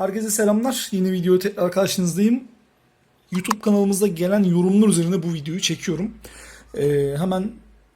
Herkese selamlar. Yeni video tekrar karşınızdayım. YouTube kanalımızda gelen yorumlar üzerine bu videoyu çekiyorum. Ee, hemen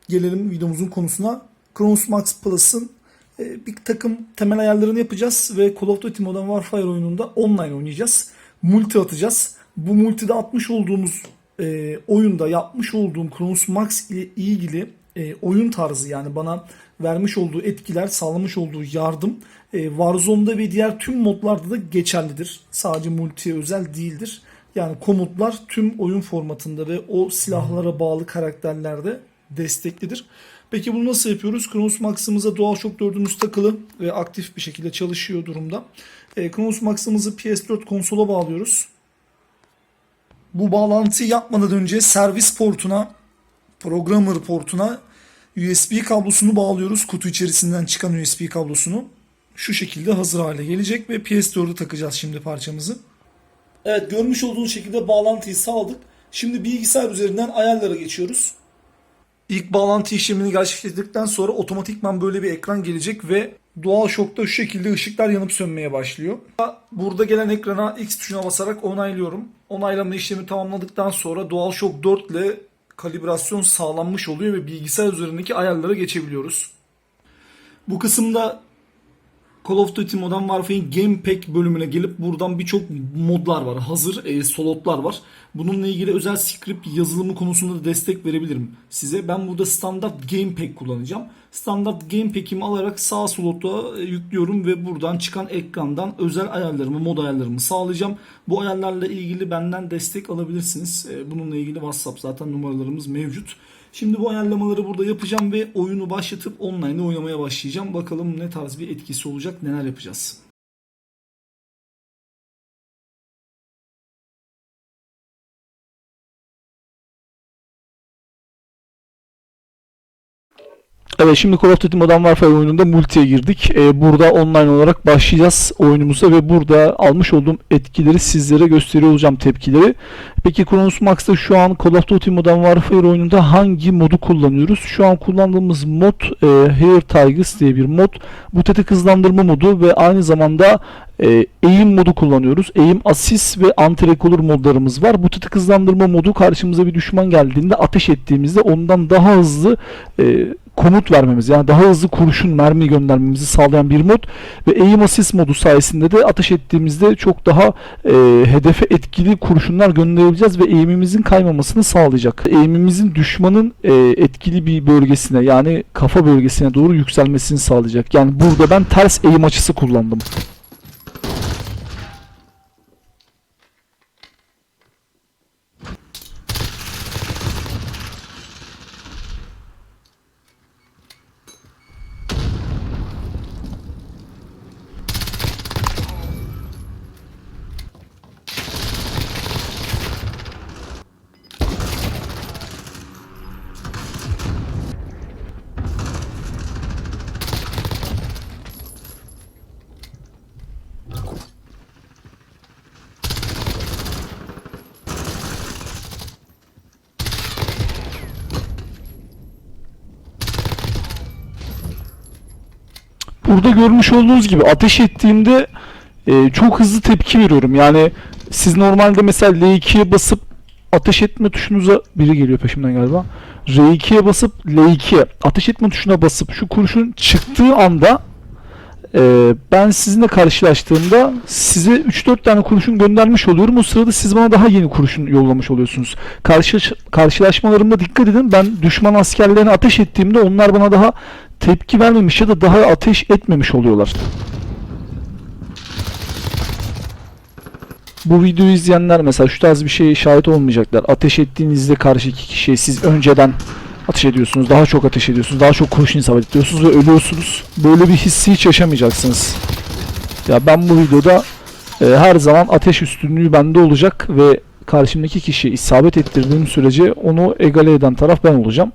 gelelim videomuzun konusuna. Chronos Max Plus'ın e, bir takım temel ayarlarını yapacağız ve Call of Duty Modern Warfare oyununda online oynayacağız. Multi atacağız. Bu multide atmış olduğumuz e, oyunda yapmış olduğum Chronos Max ile ilgili e, oyun tarzı yani bana vermiş olduğu etkiler, sağlamış olduğu yardım e, Warzone'da ve diğer tüm modlarda da geçerlidir. Sadece multiye özel değildir. Yani komutlar tüm oyun formatında ve o silahlara bağlı karakterlerde desteklidir. Peki bunu nasıl yapıyoruz? Chronos Max'ımıza DualShock 4'ümüz takılı ve aktif bir şekilde çalışıyor durumda. E, Chronos Max'ımızı PS4 konsola bağlıyoruz. Bu bağlantıyı yapmadan önce servis portuna, programmer portuna USB kablosunu bağlıyoruz. Kutu içerisinden çıkan USB kablosunu. Şu şekilde hazır hale gelecek ve PS4'e takacağız şimdi parçamızı. Evet görmüş olduğunuz şekilde bağlantıyı sağladık. Şimdi bilgisayar üzerinden ayarlara geçiyoruz. İlk bağlantı işlemini gerçekleştirdikten sonra otomatikman böyle bir ekran gelecek ve DualShock'ta şu şekilde ışıklar yanıp sönmeye başlıyor. Burada gelen ekrana X tuşuna basarak onaylıyorum. Onaylama işlemi tamamladıktan sonra DualShock 4 ile kalibrasyon sağlanmış oluyor ve bilgisayar üzerindeki ayarlara geçebiliyoruz. Bu kısımda Call of Duty Modern Warfare'in Game Pack bölümüne gelip buradan birçok modlar var. Hazır e, slotlar var. Bununla ilgili özel script yazılımı konusunda da destek verebilirim size. Ben burada standart Game Pack kullanacağım. Standart Game Pack'imi alarak sağ slota e, yüklüyorum ve buradan çıkan ekrandan özel ayarlarımı, mod ayarlarımı sağlayacağım. Bu ayarlarla ilgili benden destek alabilirsiniz. E, Bununla ilgili WhatsApp zaten numaralarımız mevcut. Şimdi bu ayarlamaları burada yapacağım ve oyunu başlatıp online oynamaya başlayacağım. Bakalım ne tarz bir etkisi olacak, neler yapacağız. Evet şimdi Call of Duty Modern Warfare oyununda multiye girdik. Ee, burada online olarak başlayacağız oyunumuza ve burada almış olduğum etkileri sizlere gösteriyor olacağım tepkileri. Peki Chronos Max'ta şu an Call of Duty Modern Warfare oyununda hangi modu kullanıyoruz? Şu an kullandığımız mod e, Hair Tigers diye bir mod. Bu tetik hızlandırma modu ve aynı zamanda e, eğim modu kullanıyoruz. Eğim assist ve anti-recolor modlarımız var. Bu tetik hızlandırma modu karşımıza bir düşman geldiğinde ateş ettiğimizde ondan daha hızlı e, komut vermemiz yani daha hızlı kurşun mermi göndermemizi sağlayan bir mod ve aim assist modu sayesinde de ateş ettiğimizde çok daha e, hedefe etkili kurşunlar gönderebileceğiz ve eğimimizin kaymamasını sağlayacak. Eğimimizin düşmanın e, etkili bir bölgesine yani kafa bölgesine doğru yükselmesini sağlayacak. Yani burada ben ters eğim açısı kullandım. Burada görmüş olduğunuz gibi ateş ettiğimde e, çok hızlı tepki veriyorum. Yani siz normalde mesela L2'ye basıp ateş etme tuşunuza biri geliyor peşimden galiba. R2'ye basıp L2'ye ateş etme tuşuna basıp şu kurşun çıktığı anda e, ben sizinle karşılaştığımda size 3-4 tane kurşun göndermiş oluyorum. O sırada siz bana daha yeni kurşun yollamış oluyorsunuz. Karşı, karşılaşmalarımda dikkat edin. Ben düşman askerlerine ateş ettiğimde onlar bana daha tepki vermemiş ya da daha ateş etmemiş oluyorlar. Bu videoyu izleyenler mesela şu tarz bir şeye şahit olmayacaklar. Ateş ettiğinizde karşıki kişiye siz önceden ateş ediyorsunuz, daha çok ateş ediyorsunuz, daha çok kurşun isabet ediyorsunuz ve ölüyorsunuz. Böyle bir hissi hiç yaşamayacaksınız. Ya ben bu videoda e, her zaman ateş üstünlüğü bende olacak ve karşımdaki kişiye isabet ettirdiğim sürece onu egale eden taraf ben olacağım.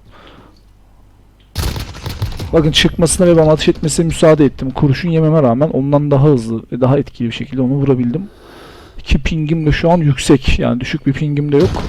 Bakın çıkmasına ve bana ateş etmesine müsaade ettim. Kurşun yememe rağmen ondan daha hızlı ve daha etkili bir şekilde onu vurabildim. Ki pingim de şu an yüksek. Yani düşük bir pingim de yok.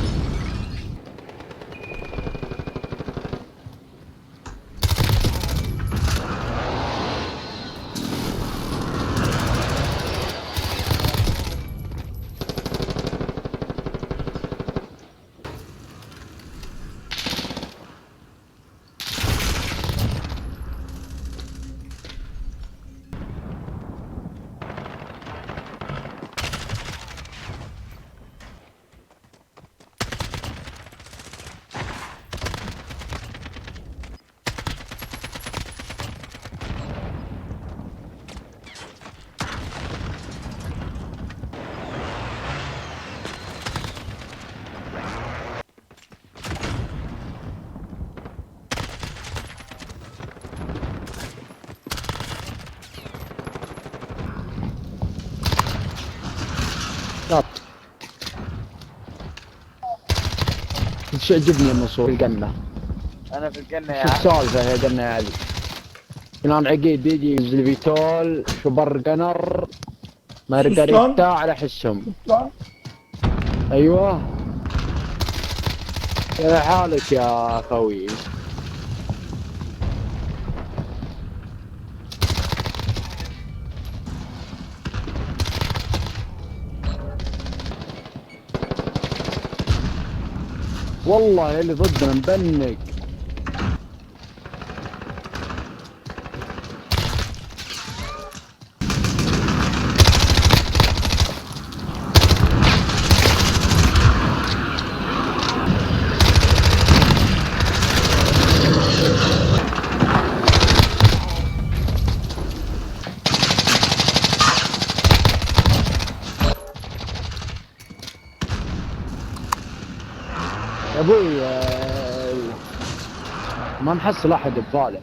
يعجبني المنصور القنة أنا في الجنة يا شو عم. السالفة يا قنة هذه كان عقيد يجي ينزل فيتول شبر قنر مارغريتا على حسهم. أيوه. كيف حالك يا خوي. والله اللي ضدنا مبنك. أبوي آه، ما نحصل أحد بباله